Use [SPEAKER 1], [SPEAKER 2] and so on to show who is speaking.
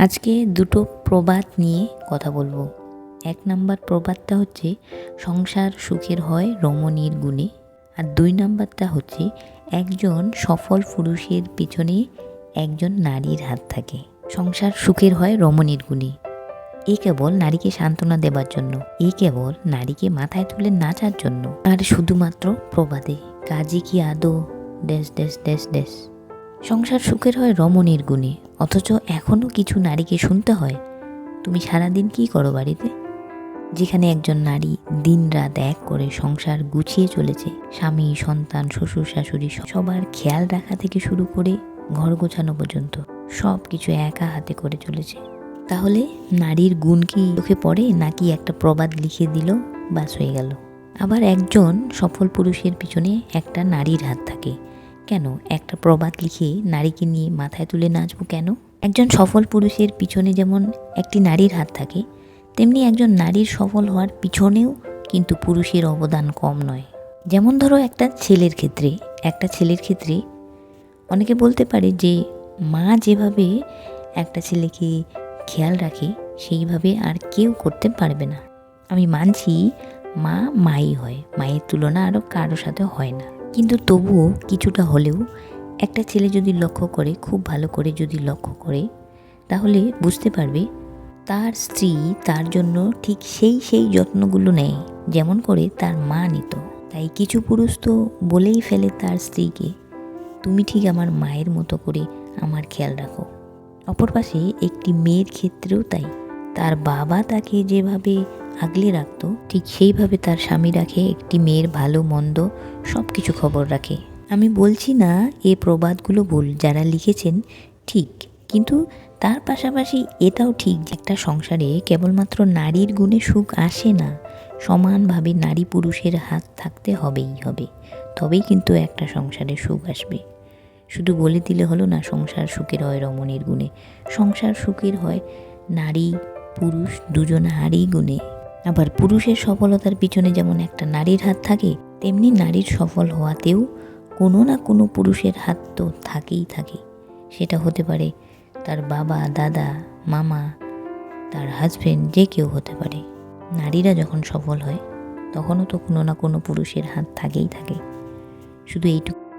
[SPEAKER 1] আজকে দুটো প্রবাদ নিয়ে কথা বলব। এক নাম্বার প্রবাদটা হচ্ছে, সংসার সুখের হয় রমণীর গুণে। আর দুই নাম্বারটা হচ্ছে, একজন সফল পুরুষের পিছনে একজন নারীর হাত থাকে। সংসার সুখের হয় রমণীর গুণে। এ কেবল নারীকে সান্ত্বনা দেবার জন্য, এ কেবল নারীকে মাথায় তুলে নাচার জন্য। আর শুধুমাত্র প্রবাদে, কাজে কি আদৌ ড্যাশ ড্যাশ ড্যাশ ড্যাশ সংসার সুখের হয় রমণীর গুণে, অথচ এখনও কিছু নারীকে শুনতে হয়। তুমি সারাদিন কী করো বাড়িতে? যেখানে একজন নারী দিনরাত এক করে সংসার গুছিয়ে চলেছে, স্বামী, সন্তান, শ্বশুর, শাশুড়ি সবার খেয়াল রাখা থেকে শুরু করে ঘর গোছানো পর্যন্ত সব কিছু একা হাতে করে চলেছে। তাহলে নারীর গুণ কি চোখে পড়ে, নাকি একটা প্রবাদ লিখে দিল, বাস হয়ে গেল? আবার একজন সফল পুরুষের পিছনে একটা নারীর হাত থাকে কেন? একটা প্রবাদ লিখে নারীকে নিয়ে মাথায় তুলে নাচবো কেন? একজন সফল পুরুষের পিছনে যেমন একটি নারীর হাত থাকে, তেমনি একজন নারীর সফল হওয়ার পিছনেও কিন্তু পুরুষের অবদান কম নয়। যেমন ধরো একটা ছেলের ক্ষেত্রে, একটা ছেলের ক্ষেত্রে অনেকে বলতে পারে যে, মা যেভাবে একটা ছেলেকে খেয়াল রাখে, সেইভাবে আর কেউ করতে পারবে না। আমি মানছি মা মাই হয়, মায়ের তুলনা আরও কারও সাথে হয় না। কিন্তু তবুও কিছুটা হলেও একটা ছেলে যদি লক্ষ্য করে, খুব ভালো করে যদি লক্ষ্য করে, তাহলে বুঝতে পারবে তার স্ত্রী তার জন্য ঠিক সেই সেই যত্নগুলো নেয়, যেমন করে তার মা নিত। তাই কিছু পুরুষ তো বলেই ফেলে তার স্ত্রীকে, তুমি ঠিক আমার মায়ের মতো করে আমার খেয়াল রাখো। অপর পাশে একটি মেয়ের ক্ষেত্রেও তাই। তার বাবা তাকে যেভাবে আগলে রাখতো, ঠিক সেইভাবে তার স্বামী রাখে, একটি মেয়ের ভালো, মন্দ সব কিছু খবর রাখে। আমি বলছি না, এ প্রবাদগুলো ভুল, যারা লিখেছেন ঠিক, কিন্তু তার পাশাপাশি এটাও ঠিক যে একটা সংসারে কেবলমাত্র নারীর গুণে সুখ আসে না, সমানভাবে নারী পুরুষের হাত থাকতে হবেই হবে, তবেই কিন্তু একটা সংসারে সুখ আসবে। শুধু বলে দিলে হলো না, সংসার সুখের হয় রমণীর গুণে, সংসার সুখের হয় নারী, পুরুষ, দুজন হারই গুণে। আবার পুরুষের সফলতার পিছনে যেমন একটা নারীর হাত থাকে, তেমনি নারীর সফল হওয়াতেও কোনো না কোনো পুরুষের হাত তো থাকেই থাকে। সেটা হতে পারে তার বাবা, দাদা, মামা, তার হাজব্যান্ড যে কেউ হতে পারে। নারীরা যখন সফল হয়, তখনও তো কোনো না কোনো পুরুষের হাত থাকেই থাকে। শুধু এইটুকু।